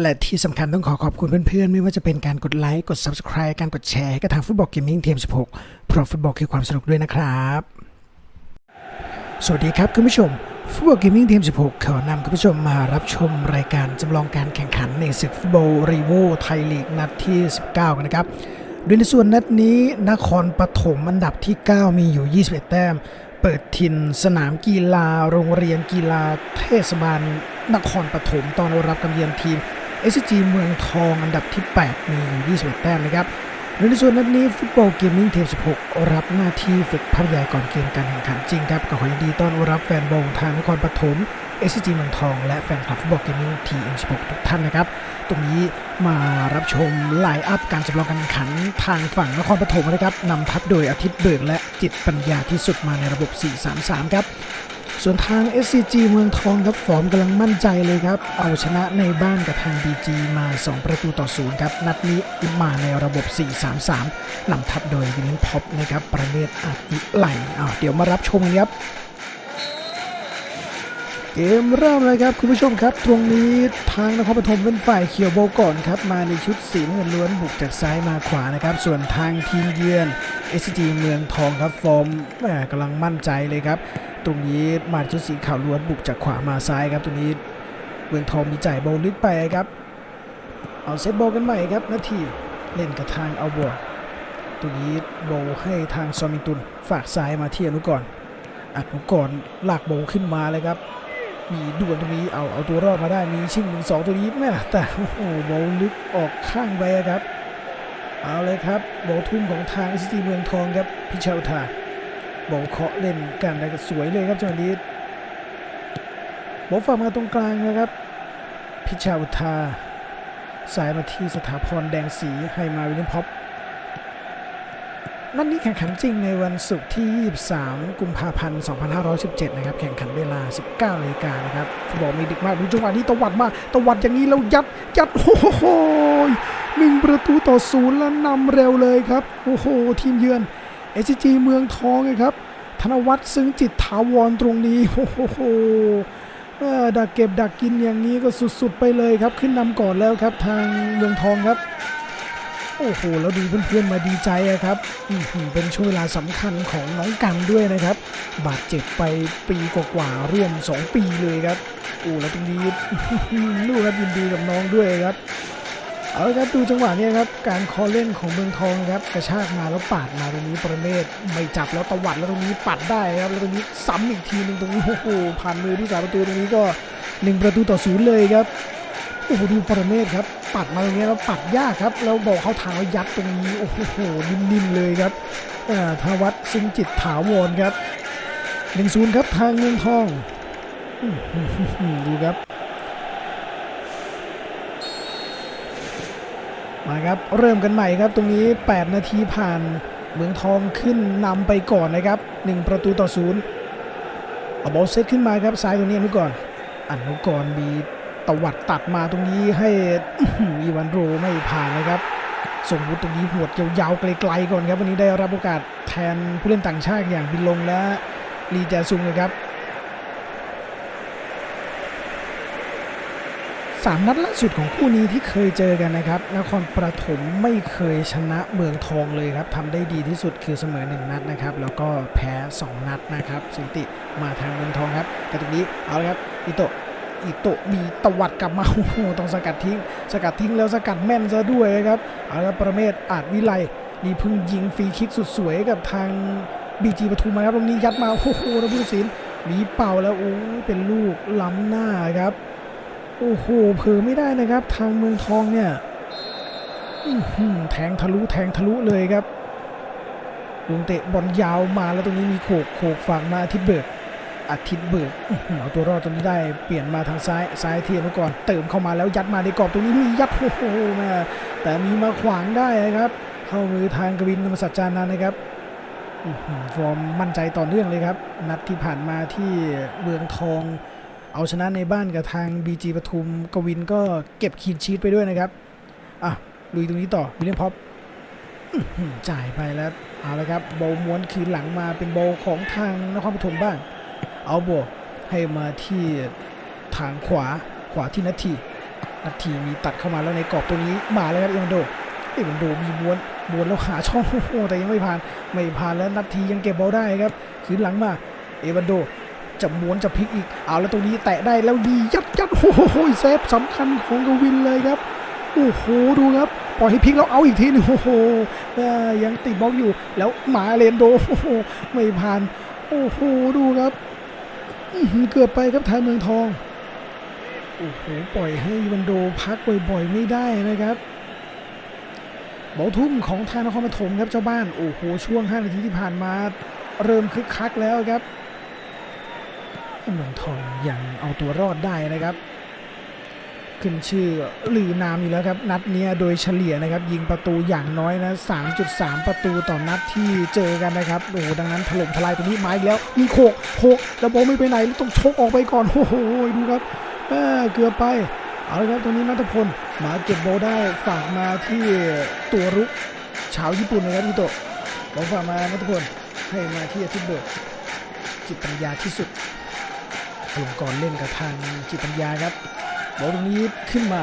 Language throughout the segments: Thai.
และที่สำคัญต้องขอขอบคุณเพื่อนๆ ไม่ว่าจะเป็นการกดไลค์กด Subscribe การกดแชร์ให้กับทางฟุตบอลเกมมิ่งเทียม16 เพราะฟุตบอลคือความสนุกด้วยนะครับ สวัสดีครับคุณผู้ชม ฟุตบอลเกมมิ่งเทียม16 ขอนำคุณผู้ชมมารับชมรายการจำลองการแข่งขันในศึกฟุตบอลรีโวไทยลีกนัดที่ 19 กันนะครับโดยในส่วนนัดนี้นครปฐมอันดับที่ 9 มีอยู่ 21 แต้ม เปิดถิ่นสนามกีฬา โรงเรียนกีฬาเทศบาลนครปฐมตอนรับกำเยือนทีม SG เมืองทองอันดับที่ 8 มีอยู่21 แต้มนะครับในส่วนนัดนี้ฟุตบอลเกมมิ่งเทป16 รับหน้าที่ฝึกภาพใหญ่ก่อนเกมการแข่งขันจริงครับก็ขอยินดีต้อนรับแฟนบอลทางนครปฐม SG เมืองทอง และแฟนคลับฟุตบอลเกมมิ่ง TM16 ทุกท่านนะครับ ตรงนี้มารับชมไลน์อัพการจำลองการแข่งขันทางฝั่งนครปฐมนะครับนำทัพโดยอาทิตย์เบิกและจิตปัญญาที่สุดมาในระบบ 433 ครับ ส่วนทาง SCG เมืองทองครับฟอร์มกำลังมั่นใจเลยครับ เอาชนะในบ้านกับทาง BG มา 2 ประตูต่อศูนย์ครับ นัดนี้มาในระบบ 433นำทัพโดยวิลเลนพ็อปนะครับประเมศอาติไหลอ้าเดี๋ยวมารับชมกันครับเกมเริ่มเลยครับคุณผู้ชมครับ ตรงนี้ทางนครปฐมเป็นฝ่ายเขียวโบก่อนครับ มาในชุดสีเงินล้วนบุกจากซ้ายมาขวานะครับ ส่วนทางทีมเยือน SCG เมืองทองครับฟอร์มแหมกำลังมั่นใจเลยครับ ตรงนี้มาชุดสีขาวล้วนบุกจากขวามาซ้ายครับตรงนี้เมืองทองมีจ่ายบอลลึกไปครับ เอาเซตบอลกันใหม่ครับนาทีเล่นกับทางเอาบัวตรงนี้บอลให้ทางซอมิงตุนฝากซ้ายมาที่อนุกรณ์อนุกรลากบอลขึ้นมาเลยครับ มีด่วนตรงนี้เอาเอาตัวรอดมาได้มีชิงหนึ่งสองตัวนี้แม่แต่โอ้โหบอลลึกออกข้างไปครับ เอาเลยครับบอลทุ่มของทางเอสตีเมืองทองครับพิชาอุทา บอลเคาะเล่นกันได้สวยเลยครับจังหวะนี้บอลฝามาตรงกลางนะครับ พิชาอุทาสายมาที่สถาพรแดงสีให้มาวิลเลนพ็อปนัดนี้แข่งขันจริงในวันศุกร์ที่ 23 กุมภาพันธ์ 2517 นะครับ แข่งขันเวลา 19นาฬิกานะครับฟุตบอลมีดึกมากดูจังหวะนี้ตวัดมาตวัดอย่างนี้แล้วยัด ยัด โอ้โหหนึ่งประตูต่อศูนย์แล้วนำเร็วเลยครับ โอ้โห ทีมเยือน SCG เมืองทองนะครับ ธนวัฒน์ซึ้งจิตถาวรตรงนี้โอ้โหดักเก็บดักกินอย่างนี้ก็สุดๆไปเลยครับ ขึ้นนำก่อนแล้วครับทางเมืองทองครับ โอ้โหแล้วดูเพื่อนๆมาดีใจครับอือหือเป็นช่วงเวลาสำคัญของน้องกันด้วยนะครับ บาดเจ็บไปปีกว่าๆร่วม 2 ปีเลยครับโอ้แล้วตรงนี้ลูกครับยินดีกับน้องด้วยครับ เอาละครับดูจังหวะเนี้ครับการคอเล่นของเมืองทองครับกระชากมาแล้วปาดมาตรงนี้ประเมศไม่จับแล้วตวัดแล้วตรงนี้ปัดได้ครับแล้วตรงนี้ซ้ำอีกทีหนึ่งตรงนี้โอ้โหผ่านมือผู้สาประตูตรงนี้ก็หนึ่งประตูต่อศูนย์เลยครับโอ้โหดูประเมศครับปัดมาตรงนี้แล้วปัดยากครับแล้วบอกเข้าทางแล้วยัดตรงนี้โอ้โหนิ่มๆเลยครับอ่าธวัฒน์ซิงจิตถาวรครับหนึ่งศูนย์ครับทางเมืองทองดูครับ มาครับเริ่มกันใหม่ครับตรงนี้ 8 นาทีผ่านเมืองทองขึ้นนำไปก่อนนะครับ 1 ประตูต่อศูนย์เอาบอลเซตขึ้นมาครับซ้ายตรงนี้อนุกรอนุกร์มีตวัดตัดมาตรงนี้ให้อีวานโรไม่ผ่านนะครับส่งบุตตรงนี้หวดยาวๆไกลๆก่อนครับ วันนี้ได้รับโอกาสแทนผู้เล่นต่างชาติอย่างบินลงและลีแจซุงนะครับ สามนัดล่าสุดของคู่นี้ที่เคยเจอกันนะครับ นครปฐมไม่เคยชนะเมืองทองเลยครับทำได้ดีที่สุดคือเสมอหนึ่งนัดนะครับ แล้วก็แพ้สองนัดนะครับสถิติมาทางเมืองทองครับ แต่ตรงนี้เอาละครับอิโตะอิโตะมีตวัดกลับมาโอ้โหต้องสกัดทิ้ง สกัดทิ้งแล้วสกัดแม่นซะด้วยครับเอาละครับประเมศอาจวิไลนี่เพิ่งยิงฟรีคิกสุดสวยกับทางบีจีปทุมมาครับตรงนี้ยัดมาโอ้โหแล้วผู้ตัดสินมีเป่าแล้วโอ้เป็นลูกล้ำหน้าครับ โอ้โหเผลอไม่ได้นะครับ ทางเมืองทองเนี่ยแทงทะลุแทงทะลุเลยครับดวงเตะบอลยาวมาแล้วตรงนี้มีโขกโขกฝั่งมาอาที่เบิกอาทิตย์เบิกเอาตัวรอดตรงนี้ได้เปลี่ยนมาทางซ้ายซ้ายเที่อนุกรณ์เติมเข้ามาแล้วยัดมาในกรอบตรงนี้มียัดโอ้โหแม่แต่มีมาขวางได้นะครับ เข้ามือทางกวินธรรมสัจจานันนะครับฟอร์มมั่นใจต่อเนื่องเลยครับ นัดที่ผ่านมาที่เมืองทอง เอาชนะในบ้านกับทาง BG ปทุมกวินก็เก็บคีนชีตไปด้วยนะครับอะลุยตรงนี้ต่อวิลเลียมพ็อปจ่ายไปแล้วเอาละครับโบม้วนคืนหลังมาเป็นโบของทางนครปฐมบ้าง เอาโบให้มาที่ทางขวาขวาที่นาทีนาทีมีตัดเข้ามาแล้วในกรอบตัวนี้มาแล้วครับเอวันโดเอวันโดมีม้วนม้วนแล้วหาช่องโอ้แต่ยังไม่ผ่านไม่ผ่านแล้วนาทียังเก็บบอลได้ครับคืนหลังมาเอวันโด จะม้วนจะพลิกอีก เอาแล้วตรงนี้แตะได้แล้วดียัดยัดโอ้โหเซฟสำคัญของกวินเลยครับ โอ้โหดูครับปล่อยให้พลิกแล้วเอาอีกทีหนึงโอ้โหยังติดบล็อกอยู่ แล้วหมาเลนโดโอ้โหไม่ผ่าน โอ้โหดูครับเกือบไปครับทางเมืองทองโอ้โหปล่อยให้วันโดพักบ่อยๆไม่ได้นะครับบอลทุ่มของทางนครปฐมครับเจ้าบ้านโอ้โหช่วง 5 นาทีที่ผ่านมา เริ่มคึกคักแล้วครับ เมืองทองยังเอาตัวรอดได้นะครับ ขึ้นชื่อลือนามอยู่แล้วครับ นัดนี้โดยเฉลี่ยนะครับ ยิงประตูอย่างน้อยนะ 3.3 ประตูต่อนัดที่เจอกันนะครับโอ้โหดังนั้นถล่มทลายตรงนี้มาอีกแล้ว มีโขกโขกแล้วบอลไม่ไปไหนต้องชกออกไปก่อนโอ้โหดูครับเออเกือบไปเอาละครับตรงนี้นัทพลมาเก็บบอลได้ฝากมาที่ตัวรุกชาวญี่ปุ่นนะครับพี่โตะบอลฝากมานัทพลให้มาที่อาทิตย์เบิร์ดจิตปัญญาที่สุด อลงกรณ์เล่นกับทางจิตปัญญาครับบอลตรงนี้ขึ้นมา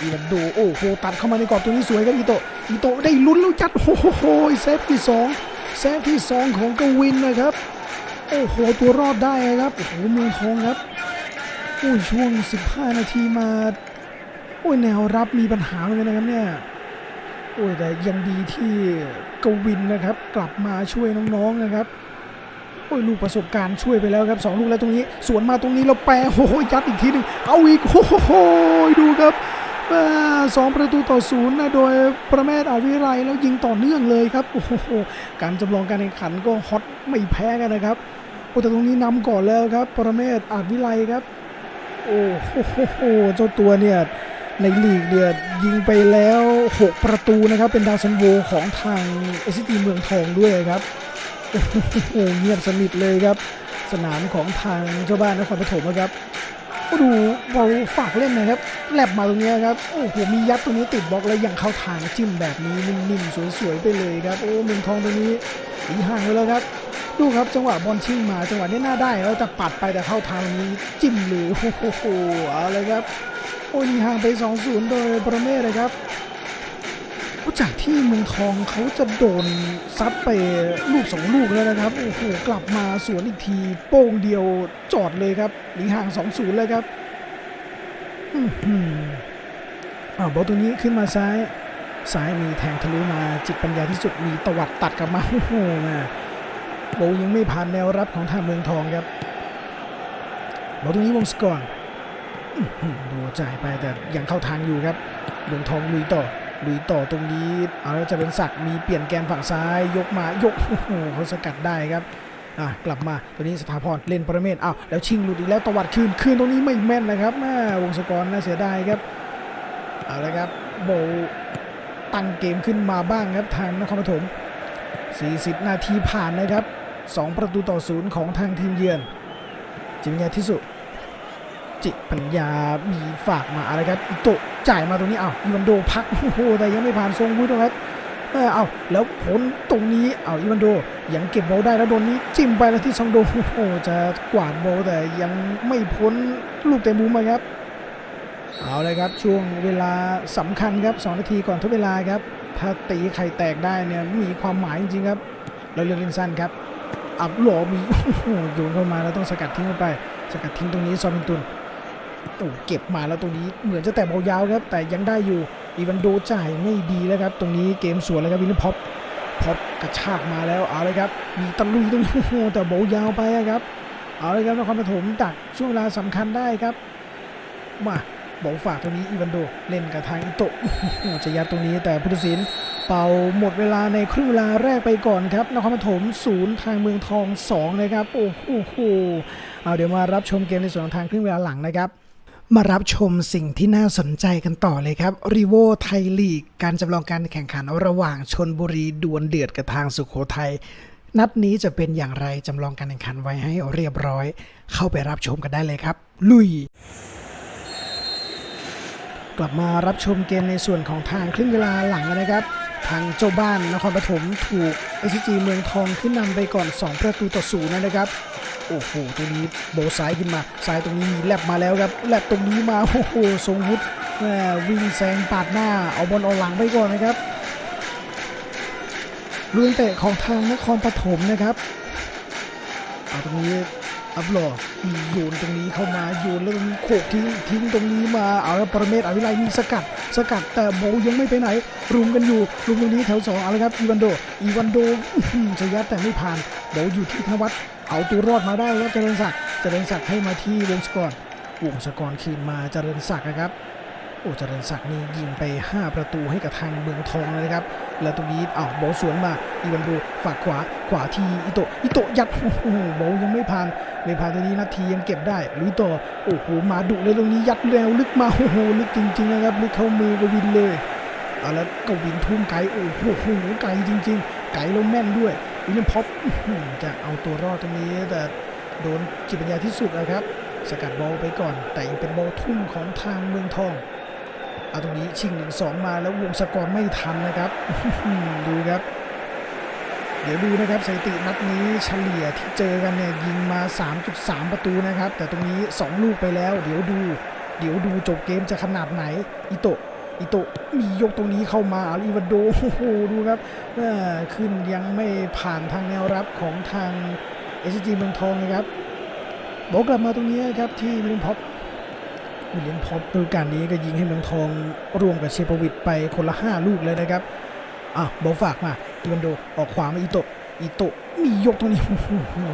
อีวันโดโอ้โหตัดเข้ามาในกรอบตรงนี้สวยครับอีโตอีโตได้ลุ้นแล้วจัดโอ้โหเซฟที่สองเซฟที่สองของกวินนะครับ โอ้โหตัวรอดได้ครับโอ้โหเมืองทองครับโอ้ยช่วง 15 นาทีมาโอ้ยแนวรับมีปัญหาเหมือนกันนะครับเนี่ยโอ้ยแต่ยังดีที่กวินนะครับ กลับมาช่วยน้องๆนะครับ โอ้ยลูกประสบการณ์ช่วยไปแล้วครับสองลูกแล้วตรงนี้ สวนมาตรงนี้เราแปรโอ้ยยัดอีกทีหนึ่งเอาอีกโอ้โหดูครับสองประตูต่อศูนย์นะโดยประเมศอาวิไรแล้วยิงต่อเนื่องเลยครับโอ้โหการจำลองการแข่งขันก็ฮอตไม่แพ้กันนะครับโอ้แต่ตรงนี้นำก่อนแล้วครับ ประเมศอาวิไรครับ โอ้โหเจ้าตัวเนี่ยในลีกเนี่ยยิงไปแล้ว 6 ประตูนะครับ เป็นดาวซันโวของทางเอสตีเมืองทองด้วยครับ โอ้โหเงียบสนิทเลยครับ สนามของทางเจ้าบ้านนครปฐมนะครับก็ดูเราฝากเล่นนะครับแลบมาตรงนี้ครับโอ้โหมียัดตรงนี้ติดบล็อกแล้วยังเข้าทางจิ้มแบบนี้นิ่มๆสวยๆไปเลยครับ โอ้เมืองทองตรงนี้หนีห่างไปแล้วครับ ดูครับจังหวะบอลชิ่งมาจังหวะนี้น่าได้แล้วแต่ปัดไปแต่เข้าทางนี้จิ้มเลยโอ้โหเอาเลยครับโอ้ยห่างไป 2-0 โดยประเมศเลยครับ จากที่เมืองทองเขาจะโดนซัดไปลูกสองลูกแล้วนะครับ โอ้โห กลับมาสวนอีกที โป้งเดียวจอดเลยครับหนีห่าง2-0เลยครับอื้าวบอลตัวนี้ขึ้นมาซ้าย ซ้ายมีแทงทะลุมาจิตปัญญาที่สุดมีตวัดตัดกลับมา โอ้โหม่โบลยังไม่ผ่านแนวรับของทางเมืองทองครับบอลตรงนี้วงสกอร์อื้อหือดูจ่ายไปแต่ยังเข้าทางอยู่ครับ เมืองทองลุยต่อ ลุยต่อตรงนี้เอาแล้วจะเป็นศักดิ์มีเปลี่ยนแกนฝั่งซ้ายยกมายกโอ้โหเขาสกัดได้ครับอะกลับมาตัวนี้สถาพรเล่นประเมศอ้าวแล้วชิงหลุดอีกแล้วตวัดคืนคืนตรงนี้ไม่แม่นนะครับแม่วงศกรน่าเสียดายครับเอาละครับโบตั้งเกมขึ้นมาบ้างครับทางนครปฐม40 นาทีผ่านนะครับ 2 ประตูต่อศูนย์ของทางทีมเยือนจิมยาที่สุด จิปัญญา มีฝากมาอะไรครับ อิโตะจ่ายมาตรงนี้อ้าวอีวันโดพัก โอ้โห แต่ยังไม่ผ่านทรงวุฒิครับ เออเอาแล้วพ้นตรงนี้ เอาอีวันโด ยังเก็บบอลได้แล้วโดนนี้ จิ้มไปแล้วที่ซองโด โอ้โห จะกวาดบอลแต่ยังไม่พ้นลูกเตะมุมมาครับ เอาเลยครับ ช่วงเวลาสำคัญครับ2นาทีก่อนทุกเวลาครับ ถ้าตีไข่แตกได้เนี่ย มีความหมายจริงๆครับ เราเลือกเล่นสั้นครับอับหลอมีโอ้โหโยนเข้ามาแล้วต้องสกัดทิ้งเข้าไป สกัดทิ้งตรงนี้ซอมินตุน โอ้เก็บมาแล้วตรงนี้เหมือนจะแต่บอลยาวครับ แต่ยังได้อยู่อีวันโดจ่ายไม่ดีแล้วครับ ตรงนี้เกมสวนแล้วครับวินพ็อปพ็อปกระชากมาแล้วเอาเลยครับ มีตะลุยตรงนี้โอ้โหแต่บอลยาวไปครับ เอาเลยครับนครปฐมดักช่วงเวลาสำคัญได้ครับ มาบอลฝากตรงนี้อีวันโดเล่นกับทางอิโตะจะยัดตรงนี้แต่พุทธศิลป์เป่าหมดเวลาในครึ่งเวลาแรกไปก่อนครับนครปฐมศูนย์ทางเมืองทองสองนะครับโอ้โหเอาเดี๋ยวมารับชมเกมในส่วนของทางครึ่งเวลาหลังนะครับ มารับชมสิ่งที่น่าสนใจกันต่อเลยครับรีโวไทยลีก การจำลองการแข่งขันระหว่างชนบุรีดวลเดือดกับทางสุโขทัยนัดนี้จะเป็นอย่างไรจำลองการแข่งขันไว้ให้เรียบร้อย เข้าไปรับชมกันได้เลยครับ ลุย กลับมารับชมเกมในส่วนของทางครึ่งเวลาหลังนะครับ ทางเจ้าบ้านนครปฐมถูก SCG เมืองทองขึ้นนำไปก่อน 2 ประตูต่อศูนย์นะครับโอ้โหตัวนี้โบซ้ายขึ้นมาซ้ายตรงนี้มีแลบมาแล้วครับแลบตรงนี้มาโอ้โหทรงวุฒิแม่วิ่งแซงปาดหน้าเอาบอลเอาหลังไปก่อนนะครับลูกเตะของทางนครปฐมนะครับเอาตรงนี้ อัพหลอโยนตรงนี้เข้ามาโยนแล้วตรงนี้โขกทิ้งทิ้งตรงนี้มาเอาแล้วปรเมศอวิไลมีสกัด สกัดแต่โบยังไม่ไปไหน รุมกันอยู่รุมตรงนี้แถวสองเอาละครับอีวันโดอีวันโดอื้อหือจะยัดแต่ไม่ผ่านโบอยู่ที่ธนวัฒน์เอาตัวรอดมาได้แล้วเจริญศักดิ์เจริญศักดิ์ให้มาที่วงสกอรวงสกรคืนมาเจริญศักดิ์นะครับ อ้เจริญศักดิ์นี่ยิงไป 5 ประตูให้กับทางเมืองทองเลยนะครับ แล้วตรงนี้อ้าวโบสวนมาอีวันโดฝากขวาขวาทีอิโตอิโตยัดโอ้โหโบยังไม่ผ่านไม่ผ่านตัวนี้นาทียังเก็บได้ลุยต่อโอ้โหมาดุเลยตรงนี้ยัดแนวลึกมาโอ้โหลึกจริงๆนะครับลึกเข้ามือกวินเลยเอาแล้วกวินทุ่มไกลโอ้โหไกลจริง ๆ ไกลแล้วแม่นด้วยวิลเลียมพ็อปจะเอาตัวรอดตรงนี้แต่โดนจิตปัญญาที่สุดนะครับ สกัดบอลไปก่อน แต่ยังเป็นบอลทุ่มของทางเมืองทอง เอาตรงนี้ชิงหนึ่งสองมาแล้ววงสกอร์ไม่ทันนะครับ ดูครับ เดี๋ยวดูนะครับสถิตินัดนี้เฉลี่ยที่เจอกันเนี่ยยิงมา 3.3 ประตูนะครับ แต่ตรงนี้ 2 ลูกไปแล้ว เดี๋ยวดู เดี๋ยวดูจบเกมจะขนาดไหนอิโตะอิโตะมียกตรงนี้เข้ามาอาลีวันโดโอ้โหดูครับขึ้นยังไม่ผ่านทางแนวรับของทางเอชจีเมืองทองนะครับบอกกลับมาตรงนี้ครับที่วิลลียมพ็อป วิลเลียมพอปฤดูกาลนี้ก็ยิงให้เมืองทองรวมกับเชฟวิทไปคนละ 5 ลูกเลยนะครับอะบอลฝากมาอีวันโดออกขวามาอิโตะอิโตะมียกตรงนี้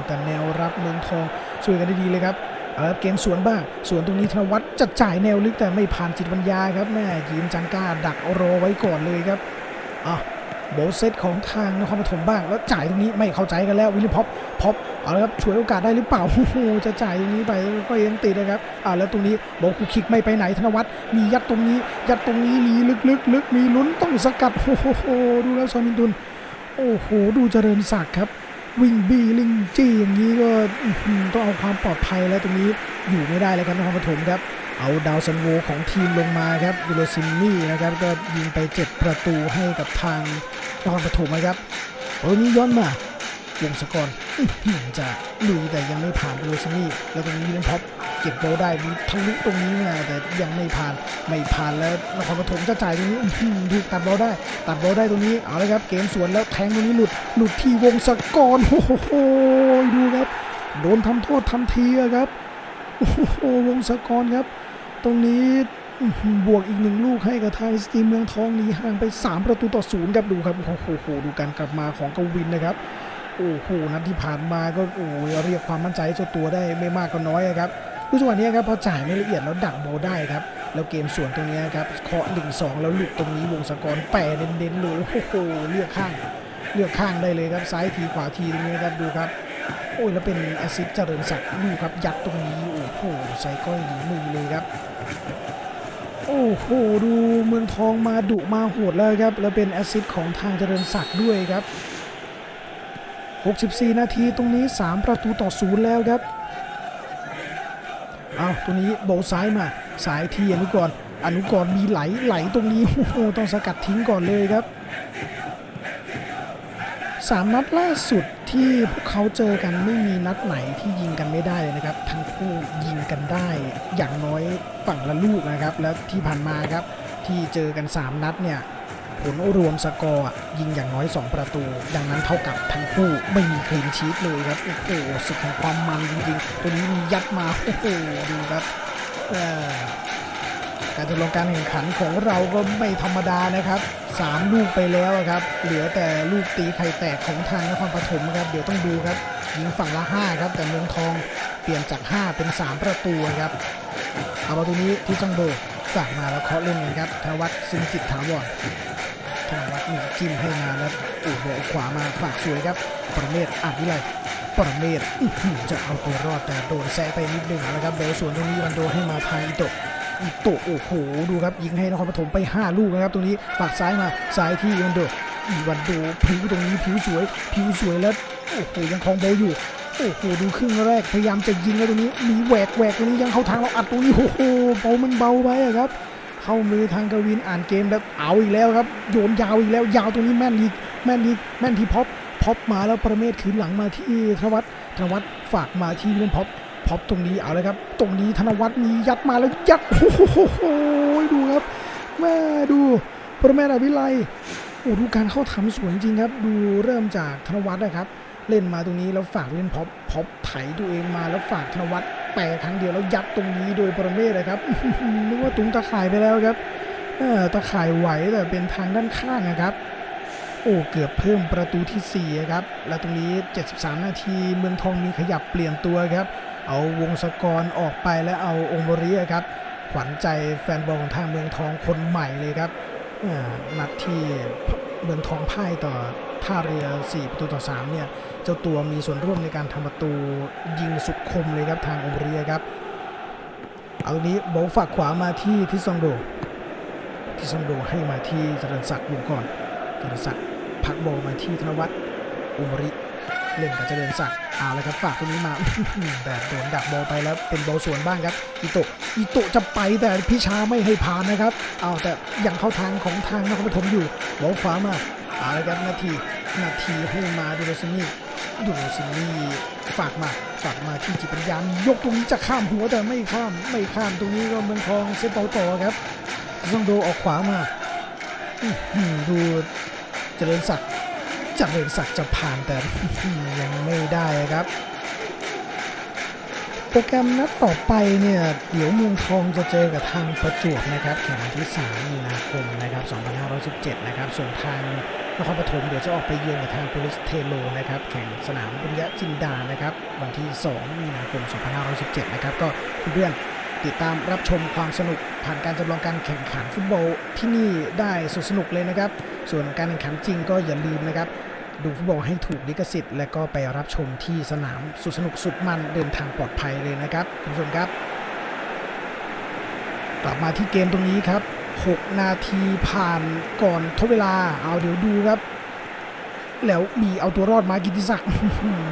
แต่แนวรับเมืองทองช่วยกันได้ดีเลยครับเอาละเกมสวนบ้างสวนตรงนี้ธนวัฒน์จะจ่ายแนวลึกแต่ไม่ผ่านจิตวิญญาครับแม่ยีนจังก้าดักรอไว้ก่อนเลยครับอะ โบลเซตของทางนครปฐมบ้างแล้วจ่ายตรงนี้ไม่เข้าใจกันแล้ววิลเลียมพอปพอปเอาละครับช่วยโอกาสได้หรือเปล่าโอ้โหจะจ่ายตรงนี้ไปก็ยังติดนะครับอ่าแล้วตรงนี้โบคูคิกไม่ไปไหนธนวัฒน์มียัดตรงนี้ ยัดตรงนี้มีลึกลึกลึกมีลุ้นต้องสกัดโอ้โหดูแล้วซอมินตุนโอ้โหดูเจริญศักดิ์ครับ วิ่งบีลิงจี้อย่างนี้ก็ต้องเอาความปลอดภัยแล้วตรงนี้อยู่ไม่ได้เลยครับนครปฐมครับ เอาดาวซันโวของทีมลงมาครับดูโรซินนี่นะครับก็ยิงไป 7 ประตูให้กับทางนครปฐมนะครับโอ้นี้ย้อนมาวงศกรอื้อหือจะลุยแต่ยังไม่ผ่านดูโรซินนี่แล้วตรงนี้วิลเลนพ็อปเก็บบอลได้มีทะลุตรงนี้มาแต่ยังไม่ผ่านไม่ผ่านแล้วนครปฐมจะจ่ายตรงนี้ถูกตัดบอลได้ ตัดบอลได้ตรงนี้เอาเลยครับเกมสวนแล้วแทงตรงนี้หลุดหลุดที่วงศกรโอ้โหดูครับโดนทำโทษทันทีครับ โอ้โหวงศกรครับ ตรงนี้บวกอีกหนึ่งลูกให้กับทางสตีมเมืองทองหนีห่างไป 3 ประตูต่อศูนย์ครับดูครับโอ้โหดูการกลับมาของกวินนะครับโอ้โหนัดที่ผ่านมาก็โอ้ยเรียกความมั่นใจเจ้าตัวได้ไม่มากก็น้อยครับดูจังหวะนี้ครับพอจ่ายไม่ละเอียดแล้วดักบอลได้ครับแล้วเกมส่วนตรงนี้ครับเคาะหนึ่งสองแล้วหลุดตรงนี้วงศกรแปรเน้นๆเลยโอ้โหเลือกข้าง เลือกข้างได้เลยครับซ้ายทีขวาทีตรงนี้ครับดูครับ โอ้ยแล้วเป็นแอซิสเจริญศักดิ์ดูครับยัดตรงนี้โอ้โหใส่ก้อยหนีมือเลยครับ โอ้โหดูเมืองทองมาดุมาโหดแล้วครับ แล้วเป็นแอซิสของทางเจริญศักดิ์ด้วยครับ 64 นาทีตรงนี้ 3 ประตูต่อศูนย์แล้วครับเอาตรงนี้โบซ้ายมาสายทีอนุกรอนุกรมีไหลไหลตรงนี้โอ้โหต้องสกัดทิ้งก่อนเลยครับ สามนัดล่าสุดที่พวกเขาเจอกันไม่มีนัดไหนที่ยิงกันไม่ได้นะครับ ทั้งคู่ยิงกันได้ อย่างน้อยฝั่งละลูกนะครับ แล้วที่ผ่านมาครับที่เจอกัน 3 นัดเนี่ยผลรวมสกอร์ยิงอย่างน้อย 2 ประตู ดังนั้นเท่ากับทั้งคู่ไม่มีคลีนชีตเลยครับโอ้โหสุดแห่งความมันจริงๆ ตัวนี้มียัดมาโอ้โหดูครับเออ การจำลงการแข่งขันของเราก็ไม่ธรรมดานะครับ 3 ลูกไปแล้วครับ เหลือแต่ลูกตีไข่แตกของทางนครปฐมครับ เดี๋ยวต้องดูครับ ยิงฝั่งละ 5 ครับ แต่เมืองทองเปลี่ยนจาก 5 เป็น 3 ประตูครับ เอาประตูนี้ที่จังโบฝากมาแล้วเคาะเล่นกันครับธนวัฒน์ซึ่งจิตถาวรธนวัฒน์มีจิ้มให้มาแล้วโอ้โหเอาขวามาฝากสวยครับ ประเมศอาจวิไลปรเมศจะเอาตัวรอดแต่โดนแซะไปนิดนึงนะครับโดนสวนตรงนี้มันโดให้มาทางอิโตะ อิโตโอ้โหดูครับยิงให้นครปฐมไป 5 ลูกนะครับตรงนี้ฝากซ้ายมาซ้ายที่อีวันโดอีวันโดผิวตรงนี้ผิวสวย ผิวสวยแล้วโอ้โหยังคลองโบอยู่โอ้โหดูครึ่งแรกพยายามจะยิงแล้วตรงนี้มีแหวกแหวกตรงนี้ยังเข้าทางเราอัดตรงนี้โอ้โหเบามันเบาไปครับ เข้ามือทางกวินอ่านเกมแล้วเอาอีกแล้วครับโยนยาวอีกแล้วยาวตรงนี้แม่นอีกแม่นอีกแม่นที่พ็อปพ็อปมาแล้วประเมศคืนหลังมาที่ธวัฒน์ธวัฒน์ฝากมาที่วินพ็อป็อปตรงนี้เอาเลยครับ ตรงนี้ธนวัฒน์มียัดมาแล้วยัดโอ้โหดูครับแม่ดูประเมศอภิไลโอ้ดูการเข้าทำสวยจริงครับ ดูเริ่มจากธนวัฒน์นะครับ เล่นมาตรงนี้แล้วฝากเล่นพ็อปพ็อปไถตัวเองมาแล้วฝากธนวัฒน์แปะครั้งเดียวแล้วยัดตรงนี้โดยประเมศนะครับนึกว่าตุ้งตะข่ายไปแล้วครับเออตะข่ายไหวแต่เป็นทางด้านข้างนะครับโอ้เกือบเพิ่มประตูที่4ครับ แล้วตรงนี้ 73 นาทีเมืองทองมีขยับเปลี่ยนตัวครับ เอาวงศกรออกไปแล้วเอาองค์บริครับ ขวัญใจแฟนบอลของทางเมืองทองคนใหม่เลยครับนัดที่เมืองทองพ่ายต่อท่าเรือ 4 ประตูต่อ 3 เนี่ย เจ้าตัวมีส่วนร่วมในการทำประตูยิงสุดคมเลยครับทางองค์บริครับ เอางนี้โบลฝากขวามาที่ทิซองโดทิซองโดให้มาที่จริญศักดิ์วงก่อนจริญศักดิ์พักบอลมาที่ธนวัฒน์อุมริ เล่นกับเจริญศักดิ์เอาเลยครับฝากตรงนี้มาแต่โดนดักบอลไปแล้วเป็นบอลสวนบ้างครับอิโตะอิโตะจะไปแต่พิชาไม่ให้ผ่านนะครับเอาแต่ยังเข้าทางของทางนครปฐมอยู่บอลขวามาเอาเลยครับนาทีนาทีให้มาดูโรซินี่ดูโรซินี่ฝากมาฝากมาที่จิตปัญญามียกตรงนี้จะข้ามหัวแต่ไม่ข้ามไม่ข้ามตรงนี้ก็เมืองทองเซตบอลต่อครับซองโดออกขวามาดูเจริญศักดิ์ จเจริญศักดิ์จะผ่านแต่ยังไม่ได้ครับ โปรแกรมนัดต่อไปเนี่ย เดี๋ยวเมืองทองจะเจอกับทางประจวบนะครับแข่งวันที่ 3 มีนาคมนะครับ2517 นะครับ ส่วนทางนครปฐมเดี๋ยวจะออกไปเยือนกับทางโพลิสเทโลนะครับ แข่งสนามบุญญจินดานะครับ วันที่ 2 มีนาคม2517 นะครับ ก็เพื่อน ติดตามรับชมความสนุกผ่านการจำลองการแข่งขันฟุตบอลที่นี่ได้สุดสนุกเลยนะครับ ส่วนการแข่งขันจริงก็อย่าลืมนะครับ ดูฟุตบอลให้ถูกลิขสิทธิ์ และก็ไปรับชมที่สนามสุดสนุกสุดมันเดินทางปลอดภัยเลยนะครับคุณผู้ชมครับ กลับมาที่เกมตรงนี้ครับ 6 นาทีผ่านก่อนทดเวลาเอาเดี๋ยวดูครับ แล้วมีเอาตัวรอดมากิติศักดิ์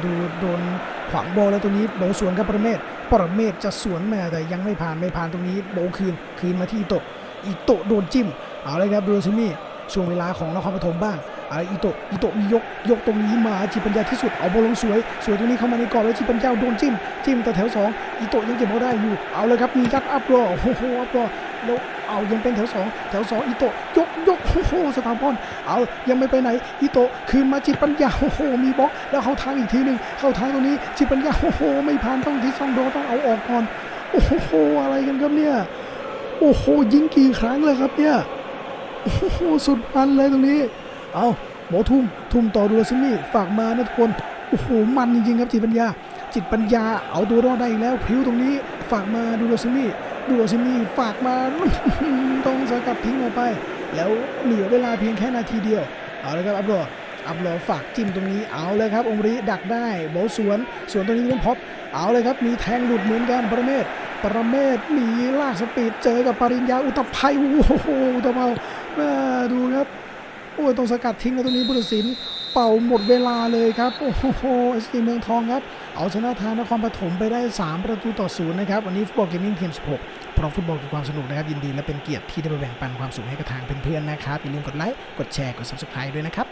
ดูโดนขวางบอลแล้วตรงนี้โบลสวนกับประเมศปรเมศจะสวนแม่แต่ยังไม่ผ่านไม่ผ่านตรงนี้โบลคืนคืนมาที่อิโตะอิโตะโดนจิ้มเอาเลยครับดูซิมี่ช่วงเวลาของนครปฐมบ้างเอาอิโตะอิโตะมียกยกตรงนี้มาจิปัญญาที่สุดเอาบอลลงสวย สวยตรงนี้เข้ามาในกรอบแล้วจิปัญญาโดนจิ้มจิ้มแต่แถวสองอิโตะยังเก็บบอลได้อยู่เอาเลยครับมียัดอัพรอโอ้โหอัพรอแล้ว เอายังเป็นแถวสองแถวสองอิโตะยกยกโอ้โหสถาพรเอายังไม่ไปไหนอิโตะคืนมาจิตปัญญาโอ้โหมีบล็อกแล้วเข้าทางอีกทีหนึ่งเข้าทางตรงนี้จิตปัญญาโอ้โหไม่ผ่านต้องที่ซองโดต้องเอาออกก่อนโอ้โหอะไรกันครับเนี่ยโอ้โหยิงกี่ครั้งเลยครับเนี่ยโอ้โหสุดมันเลยตรงนี้ เอาหมอทุ่มทุ่มต่อดูลซิมี่ฝากมานะทุกคนโอ้โหมันจริงๆครับจิตปัญญาจิตปัญญาเอาตัวรอดได้อีกแล้วพิ้วตรงนี้ฝากมาดูลซิมี่ ดูลซิมีฝากมาต้องสกัดทิ้งออกไป แล้วเหลือเวลาเพียงแค่นาทีเดียว เอาเลยครับอับรออับรอฝากจิ้มตรงนี้เอาเลยครับองริดักได้โบลสวนสวนตรงนี้เล่นพ็อปเอาเลยครับมีแทงหลุดเหมือนกันประเมศประเมศหนีลากสปีดเจอกับปริญญาอุตภัยโอ้โหอุตภเปาแม่ดูครับโอ้ยต้องสกัดทิ้งแล้วตรงนี้ผู้ตัดสิน เป่าหมดเวลาเลยครับ โอ้โหเอสเมืองทองครับ เอาชนะทางนครปฐมไปได้ 3 ประตูต่อศูนย์นะครับ วันนี้ฟุตบอลเกมมิ่งเทม16 เพราะฟุตบอลคือความสนุกนะครับ ยินดีและเป็นเกียรติที่ได้มาแบ่งปันความสุขให้กับทางเพื่อนๆนะครับ อย่าลืมกดไลค์ กดแชร์ กด subscribe ด้วยนะครับ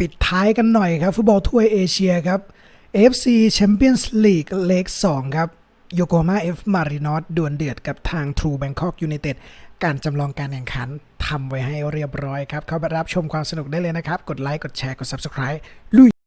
ปิดท้ายกันหน่อยครับ ฟุตบอลถ้วยเอเชียครับ AFC Champions League เลก2ครับโยโกมาเอฟมารินอสดวลเดือดกับทาง True Bangkok United การจำลองการแข่งขันทำไว้ให้เรียบร้อยครับ เข้าไปรับชมความสนุกได้เลยนะครับ กดไลค์ กดแชร์ กด Subscribe ลุย